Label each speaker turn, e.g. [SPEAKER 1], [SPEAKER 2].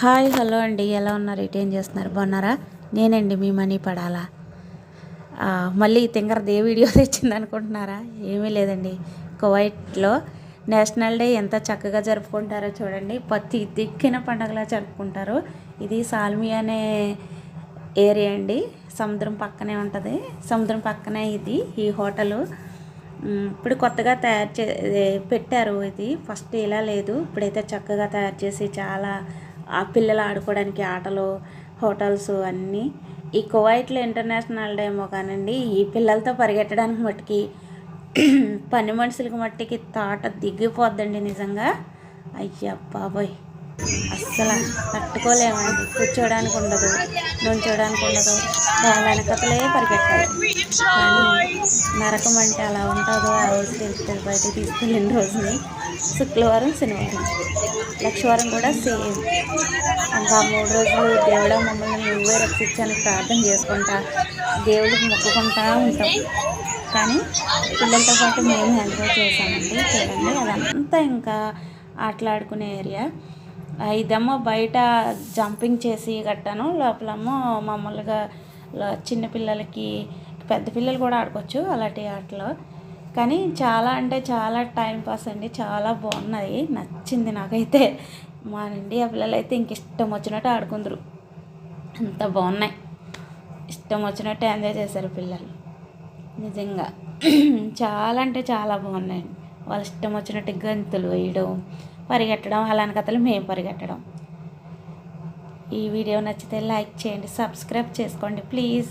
[SPEAKER 1] Hi hello అండి. ఎలా ఉన్నారు? ఏం చేస్తున్నారు? బాగున్నారా? నేనండి మీ మనీ పడాలా? మళ్ళీ తింగరది ఏ వీడియో తెచ్చింది అనుకుంటున్నారా ఏమీ లేదండి. కువైట్లో నేషనల్ డే ఎంత చక్కగా జరుపుకుంటారో చూడండి. ప్రతి దిక్కిన పండగలా జరుపుకుంటారు. ఇది సాల్మి అనే ఏరియా అండి. సముద్రం పక్కనే ఉంటుంది. సముద్రం పక్కనే ఇది ఈ హోటలు. ఇప్పుడు కొత్తగా తయారు చే పెట్టారు ఇది. ఫస్ట్ ఇలా లేదు. ఇప్పుడైతే చక్కగా తయారు చేసి చాలా ఆ పిల్లలు ఆడుకోవడానికి ఆటలు హోటల్స్ అన్నీ ఈ కువైట్లో ఇంటర్నేషనల్ డే ఏమో కానండి ఈ పిల్లలతో పరిగెట్టడానికి మట్టుకి పని మనుషులకి మట్టికి తాట దిగిపోద్దండి నిజంగా. అయ్యా బాబోయ్. అస్సలు తట్టుకోలేమండి. కూర్చోడానికి ఉండదు నుంచోడానికి ఉండదు. వాళ్ళ వెనకతలే పరిగెట్టాలి. కానీ నరకం అంటే అలా ఉంటుందో ఆ రోజు తెలుస్తుంది బయటకు తీసుకెళ్ళిన రోజుని శుక్రవారం శనివారం లక్షవారం కూడా సేమ్. ఇంకా మూడు రోజులు దేవుడు మమ్మల్ని నువ్వే రక్షించని ప్రార్థన చేసుకుంటా దేవుడికి మొక్కుకుంటా ఉంటాం. కానీ పిల్లలతో పాటు మేము ఎంజాయ్ చేసామండి చూడండి అదంతా ఇంకా ఆటలాడుకునే ఏరియా ఇదేమో బయట జంపింగ్ చేసి కట్టాను. లోపలేమో మామూలుగా చిన్నపిల్లలకి పెద్ద పిల్లలు కూడా ఆడుకోవచ్చు అలాంటి ఆటలు. కానీ చాలా అంటే చాలా టైం పాస్ అండి. చాలా బాగున్నాయి. నచ్చింది నాకైతే. మా ఆ పిల్లలు అయితే ఇంక ఇష్టం వచ్చినట్టు ఆడుకుందరు. అంత బాగున్నాయి. ఇష్టం వచ్చినట్టు ఎంజాయ్ చేశారు పిల్లలు. నిజంగా. చాలా అంటే చాలా బాగున్నాయండి. వాళ్ళ ఇష్టం వచ్చినట్టు గంతులు వేయడం పరిగెట్టడం అలాంటి కథలు మేము పరిగెట్టడం. ఈ వీడియో నచ్చితే లైక్ చేయండి సబ్స్క్రైబ్ చేసుకోండి ప్లీజ్.